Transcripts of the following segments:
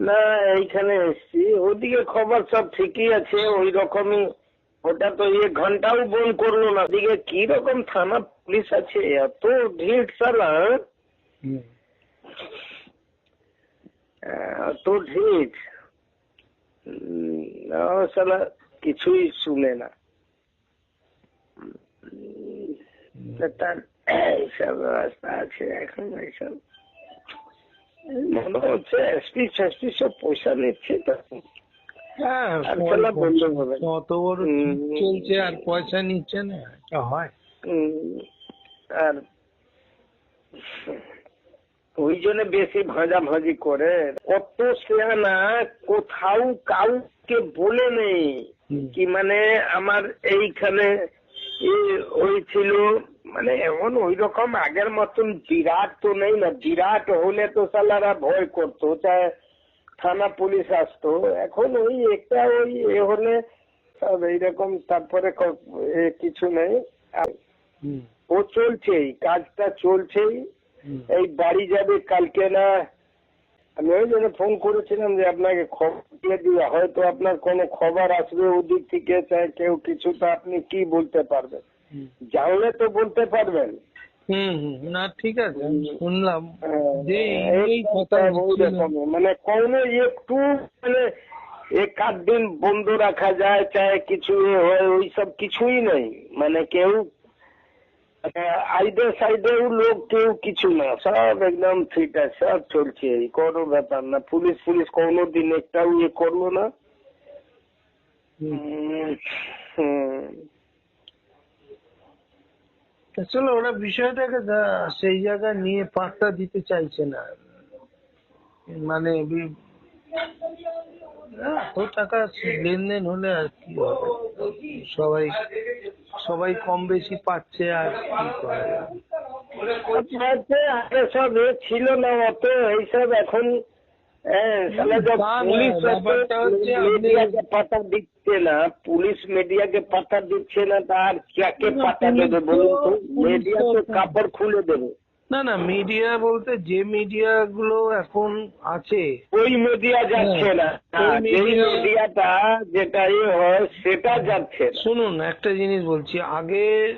না এইখানে এসছি। ওদিকে খবর সব ঠিকই আছে ওই রকমই। ওটা তো ইয়ে ঘন্টাও বন্ধ করল না। ওদিকে কি রকম থানা পুলিশ আছে? এত ভিড় সালা হুম। এত ভিড়। উম, ও সালা কিছুই শুনে না। তার এইসব ব্যবস্থা আছে এখন এইসব। মনে হচ্ছে এসপি ফেসপি সব পয়সা নিচ্ছে তো। হ্যাঁ বন্ধ হবে। বড় চলছে আর পয়সা নিচ্ছে না এটা হয়। আর ওই জন্য বেশি ভাজাভাজি করে। কত সেয়ানা কোথাও কাউকে বলে নেই। কি মানে আমার এইখানে এ হয়েছিল মানে এমন ওই রকম আগের মতন বিরাট তো নেই না। বিরাট হলে তো সালারা ভয় করতো চাই থানা পুলিশ আসতো। এখন ওই একটা ওই এ হলে সব এইরকম তারপরে কিছু নেই। ও চলছেই কাজটা চলছেই। এই বাড়ি যাবে কালকে না? আমি ওই জন্য ফোন করেছিলাম যে আপনাকে খবর দিয়ে দিয়ে হয়তো আপনার কোনো খবর আসবে ওদিক থেকে চাই কেউ কিছু তো আপনি কি বলতে পারবেন। জানলে তো বলতে পারবেন। হুম হুম না ঠিক আছে শুনলাম হ্যাঁ, যে এই এই কথা মানে কোনো একটু মানে এক আধ দিন বন্ধ রাখা যায় চাहे কিছু হয় ওই সব কিছুই নেই। মানে কেউ আইডে সাইডেও লোক কেউ কিছু না সব একদম ঠিক আছে সব চলছে কোনো ব্যাপার না। পুলিশ পুলিশ কোনো দিন একটাও ইয়ে করল না। হুম। আসলে ওরা বিষয়টাকে সেই জায়গায় নিয়ে পাত্তা দিতে চাইছে না। মানে এত টাকা লেনদেন হলে আর কি হবে? সবাই সবাই কম বেশি পাচ্ছে আর কি করে? সব ছিল না অত, এইসব এখন পাতা দিচ্ছে না পুলিশ মিডিয়াকে পাতা দিচ্ছে না তার কাকে পাতা দেবে বলুন তো? মিডিয়া তো- কাপড় খুলে দেবে। না না মিডিয়া বলতে যে মিডিয়া গুলো এখন আছে। ওই মিডিয়া যাচ্ছে না। হ্যাঁ, যেই media- মিডিয়াটা যেটা হয় সেটা যাচ্ছে না। শুনুন একটা জিনিস বলছি আগে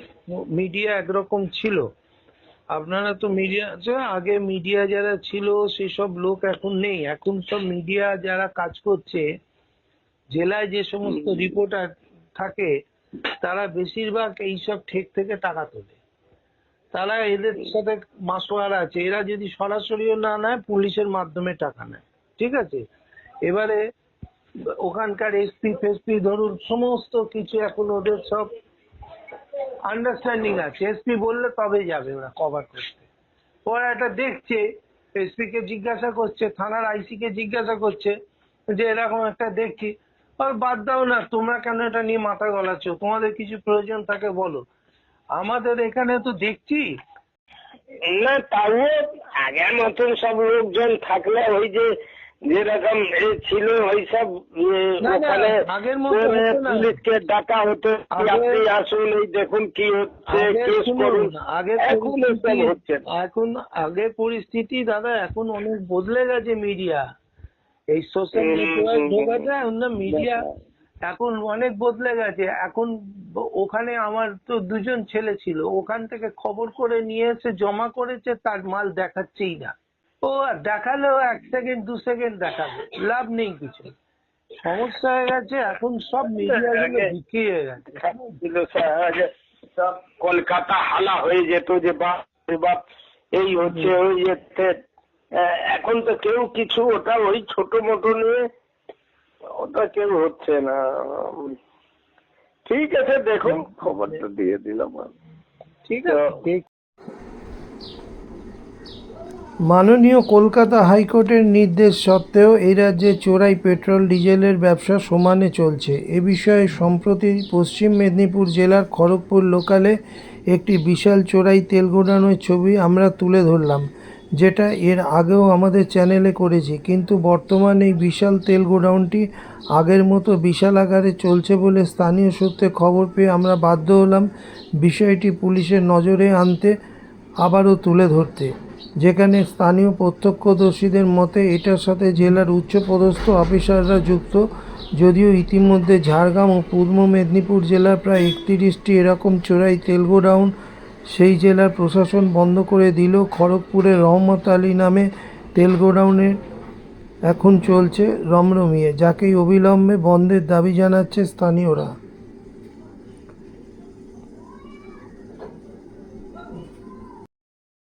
মিডিয়া একরকম ছিল। আপনারা তো মিডিয়া আগে মিডিয়া যারা ছিল সেসব লোক এখন নেই। এখন সব মিডিয়া যারা কাজ করছে জেলায় যে সমস্ত। রিপোর্টার থাকে তারা বেশিরভাগ এইসব ঠেক থেকে টাকা তোলে। তারা এদের সাথে মাসোয়ারা আছে। এরা যদি সরাসরিও না নেয় পুলিশের মাধ্যমে টাকা নেয়। ঠিক আছে? এবারে ওখানকার এসপি ফেসপি ধরুন সমস্ত কিছু এখন ওদের সব আন্ডারস্ট্যান্ডিং আছে। এসপি বললে তবে যাবে ওরা কভার করতে। ওরা এটা দেখছে এসপি কে জিজ্ঞাসা করছে, থানার আইসি কে জিজ্ঞাসা করছে, যে এরকম একটা দেখছি। আর বাদ দাও না, তোমরা কেন এটা নিয়ে মাথা গলাচ্ছ? তোমাদের কিছু প্রয়োজন থাকে, বলো। আমাদের এখানে তো দেখছি। না, তাও আগের মতন সব লোকজন থাকলে ওই যে যেরকম এ ছিল ওই সব না, না, ওখানে। পুলিশকে ডাকা হতো আপনি আসুন এই দেখুন কি হচ্ছে কেস করুন। আগের এখন এসব পরিস্থিতি হচ্ছে এখন আগের পরিস্থিতি দাদা এখন অনেক বদলে গেছে মিডিয়া এই সোশ্যাল নেটওয়ার্ক ঢোকাতে মিডিয়া এখন অনেক বদলে গেছে। এখন ওখানে আমার তো দুজন ছেলে ছিল ওখান থেকে খবর করে নিয়ে এসে জমা করেছে তার মাল দেখাচ্ছেই না। ও আর দেখালেও এক সেকেন্ড দু সেকেন্ড দেখাবে লাভ নেই কিছু। সমস্যা হয়ে গেছে এখন সব মিডিয়া গুলো বিক্রি হয়ে গেছে। সব কলকাতা হালা হয়ে যেত যে বাপ রে বাপ এই হচ্ছে ওই হচ্ছে। আহ, এখন তো কেউ কিছু ওটা ওই ছোট মোটো নিয়ে ওটা কেউ হচ্ছে না। ঠিক আছে দেখুন খবরটা দিয়ে দিলাম। ঠিক আছে মাননীয় কলকাতা হাইকোর্টের নির্দেশ সত্ত্বেও এই রাজ্যে চোরাই পেট্রোল, ডিজেলের ব্যবসা সমানে চলছে। এ বিষয়ে সম্প্রতি পশ্চিম মেদিনীপুর জেলার খড়গপুর লোকালে একটি বিশাল চোরাই তেল গোডাউনের ছবি আমরা তুলে ধরলাম, যেটা এর আগেও আমাদের চ্যানেলে করেছি। কিন্তু বর্তমানে এই বিশাল তেল গোডাউনটি আগের মতো বিশাল আকারে চলছে বলে স্থানীয় সূত্রে খবর পেয়ে আমরা বাধ্য হলাম বিষয়টি পুলিশের নজরে আনতে, আবারও তুলে ধরতে। যেখানে স্থানীয় প্রত্যক্ষদর্শীদের মতে এটার সাথে জেলার উচ্চপদস্থ অফিসাররা যুক্ত, যদিও ইতিমধ্যে ঝাড়গ্রাম ও পূর্ব মেদিনীপুর জেলার প্রায় একত্রিশটি এরকম চোরাই তেল গোডাউন সেই জেলার প্রশাসন বন্ধ করে দিল। খড়গপুরের রহমত আলী নামে তেল গোডাউনের এখন চলছে রমরমিয়ে, যাকেই অবিলম্বে বন্ধের দাবি জানাচ্ছে স্থানীয়রা।